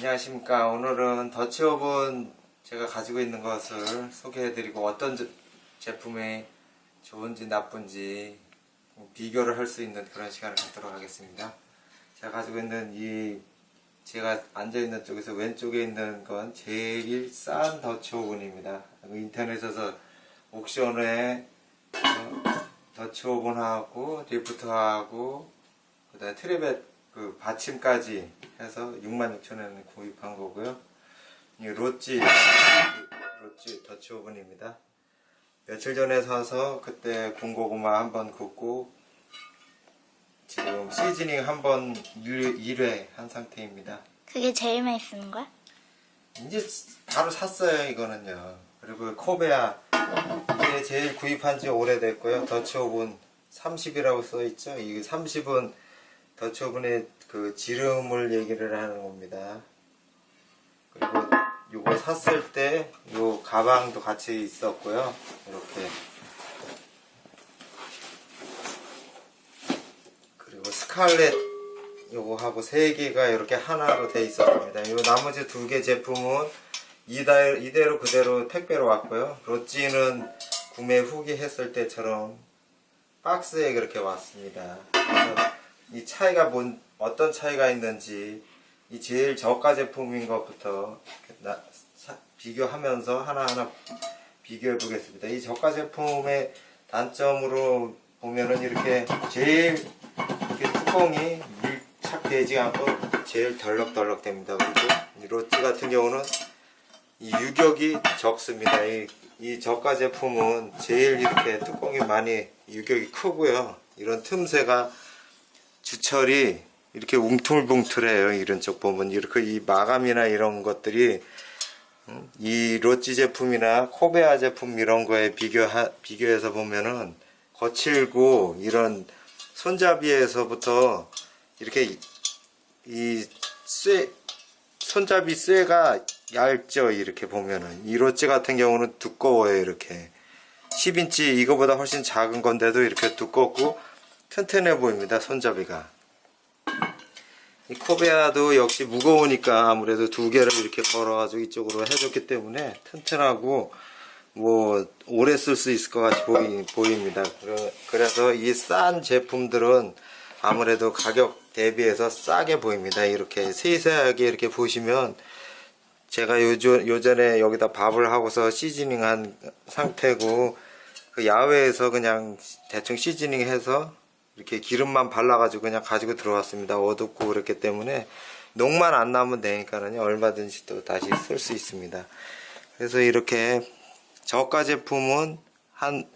안녕하십니까. 오늘은 더치오븐 제가 가지고 있는 것을 소개해드리고 어떤 제- 제품이 좋은지 나쁜지 비교를 할 수 있는 그런 시간을 갖도록 하겠습니다. 제가 가지고 있는 이 제가 앉아있는 쪽에서 왼쪽에 있는 건 제일 싼 더치오븐입니다. 그 인터넷에서 옥션에 어, 더치오븐하고 리프트하고 그 다음에 트리벳 그 받침까지 해서 66,000원에 구입한 거고요. 이 로찌 로찌 더치오븐입니다. 며칠 전에 사서 그때 군고구마 한번 굽고 지금 시즈닝 한번 1회 한 상태입니다. 그게 제일 쓰는 거야? 이제 바로 샀어요 이거는요. 그리고 코베아 이게 제일 구입한 지 오래됐고요. 더치오븐 30이라고 써 있죠. 이 30은 더치오븐의 그 지름을 얘기를 하는 겁니다. 그리고 요거 샀을 때 요 가방도 같이 있었고요. 이렇게 그리고 스칼렛 요거 하고 세 개가 이렇게 하나로 돼 있었습니다. 요 나머지 두 개 제품은 이대로, 이대로 그대로 택배로 왔고요. 로찌는 구매 후기 했을 때처럼 박스에 그렇게 왔습니다. 이 차이가 뭔 어떤 차이가 있는지 이 제일 저가 제품인 것부터 나- 사- 비교하면서 하나하나 비교해 보겠습니다. 이 저가 제품의 단점으로 보면은 이렇게 제일 이렇게 뚜껑이 밀착되지 않고 제일 덜럭덜럭 됩니다. 그리고 이 로찌 같은 경우는 이 유격이 적습니다. 이, 이 저가 제품은 제일 이렇게 뚜껑이 많이 유격이 크고요. 이런 틈새가 주철이 이렇게 웅툴붕툴해요. 이런 쪽 보면 이렇게 이 마감이나 이런 것들이 음, 이 로찌 제품이나 코베아 제품 이런 거에 비교 비교해서 보면은 거칠고 이런 손잡이에서부터 이렇게 이- 이 쇠, 손잡이 쇠가 얇죠 이렇게 보면은 이 로찌 같은 경우는 두꺼워요 이렇게 10인치 이거보다 훨씬 작은 건데도 이렇게 두껍고 튼튼해 보입니다 손잡이가 이 코베아도 역시 무거우니까 아무래도 두 개를 이렇게 걸어가지고 이쪽으로 해줬기 때문에 튼튼하고 뭐 오래 쓸 수 있을 것 같이 보이, 보입니다. 그래- 그래서 이 싼 제품들은 아무래도 가격 대비해서 싸게 보입니다. 이렇게 세세하게 이렇게 보시면 제가 요전, 요전에 여기다 밥을 하고서 시즈닝 한 상태고 그 야외에서 그냥 대충 시즈닝 해서 이렇게 기름만 발라가지고 그냥 가지고 들어왔습니다. 어둡고 그랬기 때문에 녹만 안 나면 되니까는요 얼마든지 또 다시 쓸 수 있습니다. 그래서 이렇게 저가 제품은 한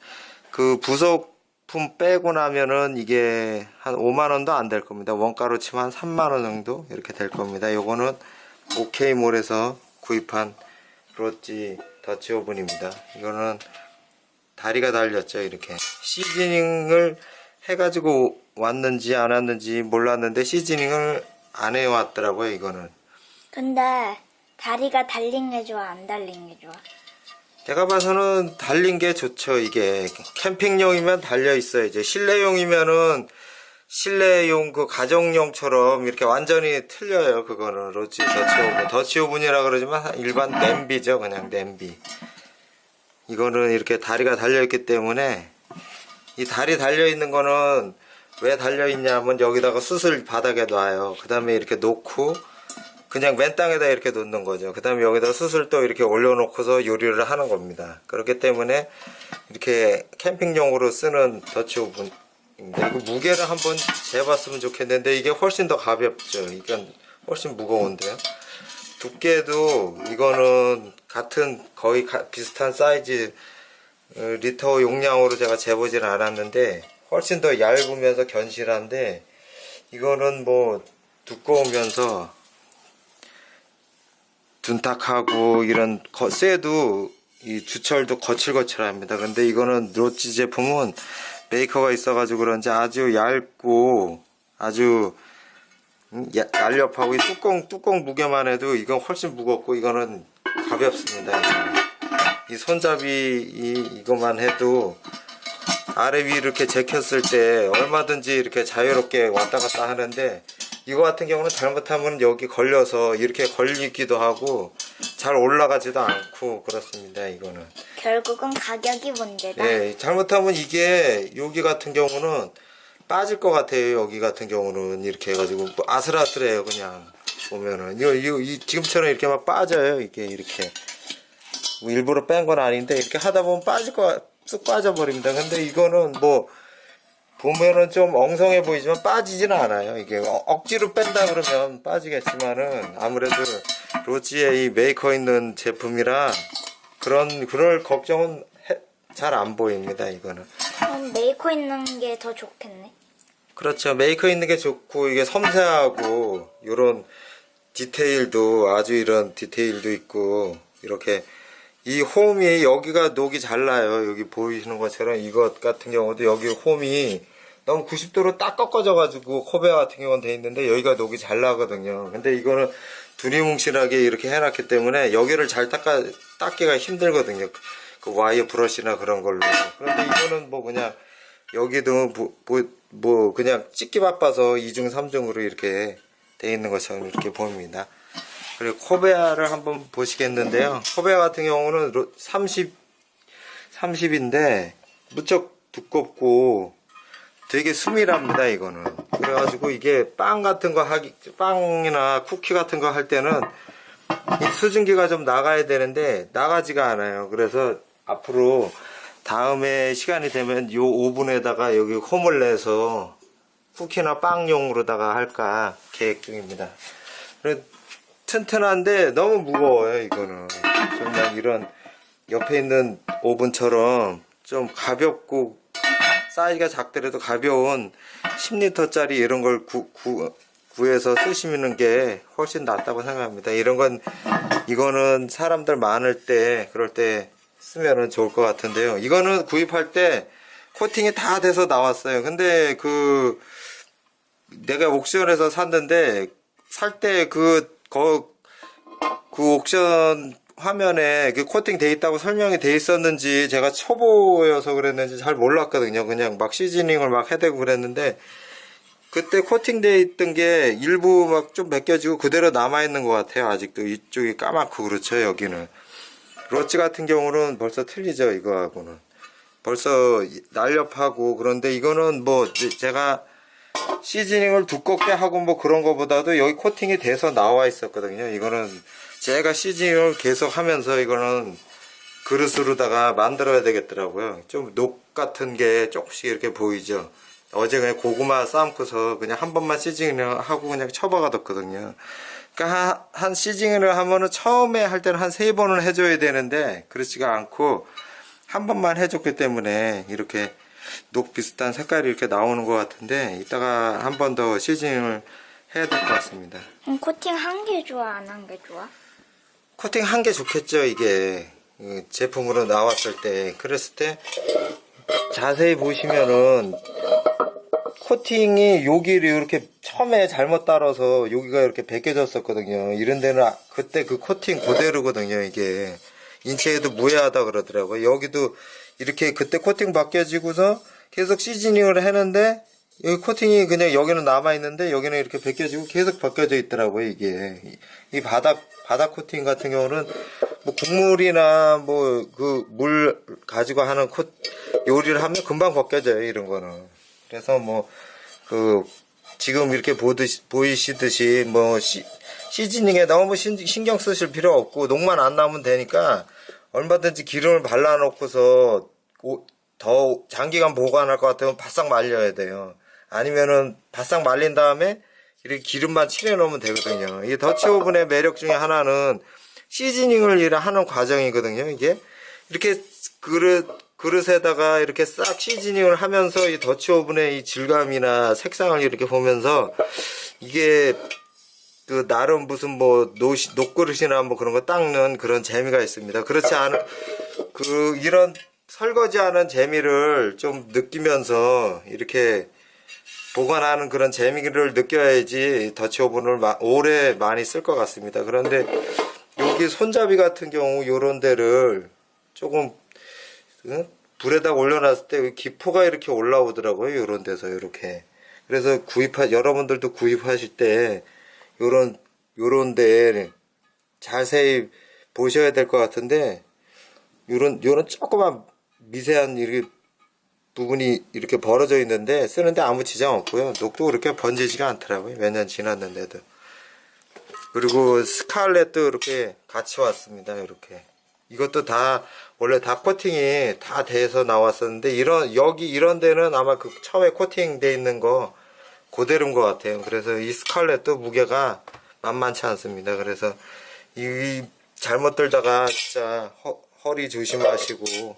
그 부속품 빼고 나면은 이게 한 5만 원도 안 될 겁니다. 원가로 치면 한 3만 원 정도 이렇게 될 겁니다. 요거는 오케이몰에서 구입한 로찌 더치 오븐입니다. 이거는 다리가 달렸죠 이렇게 시즈닝을 해가지고 왔는지 안 왔는지 몰랐는데 시즈닝을 안 해왔더라고요 이거는. 근데 다리가 달린 게 좋아, 안 달린 게 좋아? 제가 봐서는 달린 게 좋죠 이게. 캠핑용이면 달려 있어요 이제. 실내용이면은 실내용 그 가정용처럼 이렇게 완전히 틀려요 그거는. 로치 더치오븐 더치오븐이라 그러지만 일반 냄비죠 그냥 냄비. 이거는 이렇게 다리가 달려 있기 때문에 이 다리 달려 있는 거는 왜 달려 있냐면 여기다가 숯을 바닥에 놔요 그 다음에 이렇게 놓고 그냥 맨 땅에다 이렇게 놓는 거죠. 그 다음에 여기다 숯을 또 이렇게 올려놓고서 요리를 하는 겁니다. 그렇기 때문에 이렇게 캠핑용으로 쓰는 더치 오븐입니다. 이거 무게를 한번 재봤으면 좋겠는데 이게 훨씬 더 가볍죠. 이건 훨씬 무거운데요. 두께도 이거는 같은 거의 가- 비슷한 사이즈 어, 리터 용량으로 제가 재보진 않았는데 훨씬 더 얇으면서 견실한데 이거는 뭐 두꺼우면서 둔탁하고 이런 거, 쇠도 이 주철도 거칠거칠합니다. 근데 이거는 로치 제품은 메이커가 있어가지고 그런지 아주 얇고 아주 음, 야- 날렵하고 이 뚜껑 뚜껑 무게만 해도 이건 훨씬 무겁고 이거는 가볍습니다. 이 손잡이 이, 이것만 해도 아래 위 이렇게 제꼈을 때 얼마든지 이렇게 자유롭게 왔다 갔다 하는데 이거 같은 경우는 잘못하면 여기 걸려서 이렇게 걸리기도 하고 잘 올라가지도 않고 그렇습니다. 이거는. 결국은 가격이 문제다. 예, 잘못하면 이게 여기 같은 경우는 빠질 것 같아요. 여기 같은 경우는 이렇게 해가지고 뭐 아슬아슬해요. 그냥 보면은 이거, 이거 이 지금처럼 이렇게 막 빠져요. 이게 이렇게 뭐 일부러 뺀 건 아닌데 이렇게 하다 보면 빠질 거쑥 빠져버립니다. 근데 이거는 뭐 보면은 좀 엉성해 보이지만 빠지지는 않아요. 이게 어- 억지로 뺀다 그러면 빠지겠지만은 아무래도 로지의 이 메이커 있는 제품이라 그런 그럴 걱정은 잘 안 보입니다. 이거는 그럼 메이커 있는 게 더 좋겠네. 그렇죠. 메이커 있는 게 좋고 이게 섬세하고 이런 디테일도 아주 이런 디테일도 있고 이렇게 이 홈이 여기가 녹이 잘 나요. 여기 보이시는 것처럼 이것 같은 경우도 여기 홈이 너무 90도로 딱 꺾어져 가지고 코베 같은 경우는 돼 있는데 여기가 녹이 잘 나거든요. 근데 이거는 두리뭉실하게 이렇게 해놨기 때문에 여기를 잘 닦아 닦기가 힘들거든요. 그 와이어 브러쉬나 그런 걸로. 그런데 이거는 뭐 그냥 여기도 뭐, 뭐, 뭐 그냥 찍기 바빠서 2중 3중으로 이렇게 돼 있는 것처럼 이렇게 보입니다. 그리고 코베아를 한번 보시겠는데요. 코베아 같은 경우는 로- 30, 30인데 무척 두껍고 되게 수밀합니다, 이거는. 그래가지고 이게 빵 같은 거 하기, 빵이나 쿠키 같은 거 할 때는 이 수증기가 좀 나가야 되는데 나가지가 않아요. 그래서 앞으로 다음에 시간이 되면 요 오븐에다가 여기 홈을 내서 쿠키나 빵용으로다가 할까 계획 중입니다. 튼튼한데 너무 무거워요, 이거는. 정말 이런 옆에 있는 오븐처럼 좀 가볍고 사이즈가 작더라도 가벼운 10리터 짜리 이런 걸 구, 구, 구해서 쓰시는 게 훨씬 낫다고 생각합니다. 이런 건, 이거는 사람들 많을 때, 그럴 때 쓰면은 좋을 것 같은데요. 이거는 구입할 때 코팅이 다 돼서 나왔어요. 근데 그, 내가 옥션에서 샀는데, 살 때 그, 거, 그 옥션 화면에 그 코팅 돼 있다고 설명이 돼 있었는지 제가 초보여서 그랬는지 잘 몰랐거든요. 그냥 막 시즈닝을 막 해대고 그랬는데 그때 코팅돼 있던 게 일부 막 좀 벗겨지고 그대로 남아 있는 것 같아요. 아직도 이쪽이 까맣고 그렇죠. 여기는 로치 같은 경우는 벌써 틀리죠. 이거하고는 벌써 날렵하고 그런데 이거는 뭐 제가 시즈닝을 두껍게 하고 뭐 그런 거보다도 여기 코팅이 돼서 나와 있었거든요. 이거는 제가 시즈닝을 계속 하면서 이거는 그릇으로다가 만들어야 되겠더라고요. 좀 녹 같은 게 조금씩 이렇게 보이죠. 어제 그냥 고구마 삶고서 그냥 한 번만 시즈닝을 하고 그냥 쳐박아뒀거든요. 그러니까 한, 한 시즈닝을 하면은 처음에 할 때는 한 세 번은 해줘야 되는데 그렇지가 않고 한 번만 해줬기 때문에 이렇게 녹 비슷한 색깔이 이렇게 나오는 것 같은데 이따가 한 번 더 시즈닝을 해야 될 것 같습니다. 그럼 코팅 한 개 좋아, 안 한 게 좋아? 코팅 한게 좋겠죠 이게 그 제품으로 나왔을 때 그랬을 때 자세히 보시면은 코팅이 여기를 이렇게 처음에 잘못 따라서 여기가 이렇게 벗겨졌었거든요 이런 데는 아- 그때 그 코팅 그대로거든요 이게 인체에도 무해하다 그러더라고요. 여기도 이렇게 그때 코팅 바뀌어지고서 계속 시즈닝을 했는데 여기 코팅이 그냥 여기는 남아 있는데 여기는 이렇게 벗겨지고 계속 벗겨져 있더라고요 이게. 이- 이 바닥 바닥 코팅 같은 경우는 뭐 국물이나 뭐 그 물 가지고 하는 코 요리를 하면 금방 벗겨져요 이런 거는. 그래서 뭐 그 지금 이렇게 보듯이 보이시듯이 뭐 시, 시즈닝에 너무 신, 신경 쓰실 필요 없고 녹만 안 나오면 되니까 얼마든지 기름을 발라놓고서 오- 더 장기간 보관할 것 같으면 바싹 말려야 돼요. 아니면은 바싹 말린 다음에 이렇게 기름만 칠해 놓으면 되거든요. 이 더치 오븐의 매력 중에 하나는 시즈닝을 일을 하는 과정이거든요. 이게 이렇게 그릇 그릇에다가 이렇게 싹 시즈닝을 하면서 이 더치 오븐의 이 질감이나 색상을 이렇게 보면서 이게 그 나름 무슨 뭐 노, 녹그릇이나 뭐 그런 거 닦는 그런 재미가 있습니다. 그렇지 않은 그 이런 설거지하는 재미를 좀 느끼면서 이렇게 보관하는 그런 재미를 느껴야지 더치 오븐을 마- 오래 많이 쓸 것 같습니다. 그런데 여기 손잡이 같은 경우 요런 데를 조금 응? 불에다 올려놨을 때 기포가 이렇게 올라오더라고요. 요런 데서 이렇게 그래서 구입하 여러분들도 구입하실 때 요런 요런 데 자세히 보셔야 될 것 같은데 요런 요런 조그만 미세한 이렇게 부분이 이렇게 벌어져 있는데 쓰는데 아무 지장 없고요. 녹도 그렇게 번지지가 않더라고요. 몇 년 지났는데도. 그리고 스칼렛도 이렇게 같이 왔습니다. 이렇게. 이것도 다 원래 다 코팅이 다 돼서 나왔었는데 이런 여기 이런 데는 아마 그 처음에 코팅 돼 있는 거 그대로인 것 같아요. 그래서 이 스칼렛도 무게가 만만치 않습니다. 그래서 이 잘못 들다가 진짜 허, 허리 조심하시고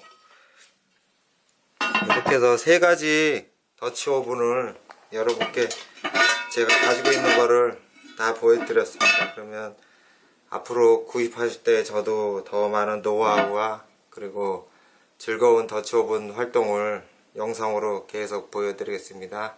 이렇게 해서 세 가지 더치 오븐을 여러분께 제가 가지고 있는 거를 다 보여드렸습니다. 그러면 앞으로 구입하실 때 저도 더 많은 노하우와 그리고 즐거운 더치 오븐 활동을 영상으로 계속 보여드리겠습니다.